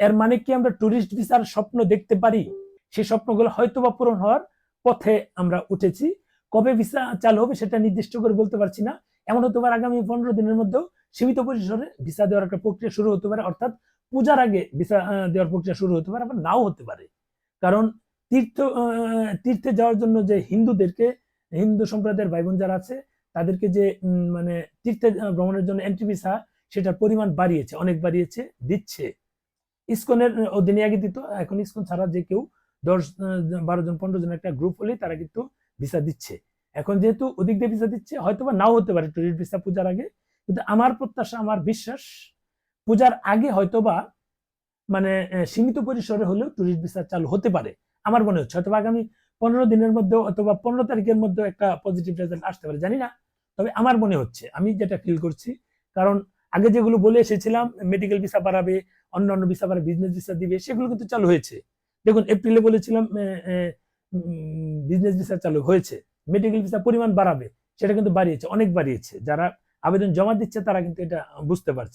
এর মানে কি আমরা ট্যুরিস্ট ভিসার স্বপ্ন দেখতে পারি? সেই স্বপ্নগুলো হয়তো বা পূরণ হওয়ার পথে আমরা উঠেছি। কবে ভিসা চালু হবে সেটা নির্দিষ্ট করে বলতে পারছি না। এমন হতে পারে আগামী পনেরো দিনের মধ্যেও সীমিত পরিসরে ভিসা দেওয়ার একটা প্রক্রিয়া শুরু হতে পারে, অর্থাৎ পূজার আগে ভিসা দেওয়ার প্রক্রিয়া শুরু হতে পারে, আবার নাও হতে পারে। কারণ তীর্থ তীর্থে যাওয়ার জন্য যে হিন্দুদেরকে, হিন্দু সম্প্রদায়ের ভাই বোন যারা আছে, তাদেরকে যে মানে তীর্থে ভ্রমণের জন্য এন্ট্রি ভিসা সেটার পরিমাণ বাড়িয়েছে, অনেক বাড়িয়েছে, দিচ্ছে। ইসকনের অধীনে আগে দিত, এখন ইসকন ছাড়া যে কেউ দশ বারো জন, পনেরো জন একটা গ্রুপ হলে তারা কিন্তু ভিসা দিচ্ছে। এখন যেহেতু অধিক দিয়ে ভিসা দিচ্ছে হয়তো বা নাও হতে পারে টুরিস্ট ভিসা পূজার আগে, কিন্তু আমার প্রত্যাশা, আমার বিশ্বাস, পূজার আগে হয়তো বা মানে সীমিত পরিসরে হলেও টুরিস্ট ভিসা চালু হতে পারে, আমার মনে হচ্ছে। হয়তো আগামী পনেরো দিনের মধ্যে অথবা পনেরো তারিখের মধ্যে একটা পজিটিভ রেজাল্ট আসতে পারে, জানি না। তবে আমার মনে হচ্ছে, আমি যেটা ফিল করছি, কারণ আগে যেগুলো বলে এসেছিলাম মেডিকেল ভিসা বাড়াবে, অন্যান্য অন্য ভিসা বাড়াবে বিজনেস ভিসা দিবে, সেগুলো কিন্তু চালু হয়েছে। দেখুন এপ্রিলে বলেছিলাম বিজনেস ভিসা চালু হয়েছে। মেডিকেল ভিসা পরিমাণ বাড়াবে, সেটা কিন্তু বাড়িয়েছে, অনেক বাড়িয়েছে। যারা আবেদন জমা দিচ্ছে, তারা কিন্তু এটা বুঝতে পারছে।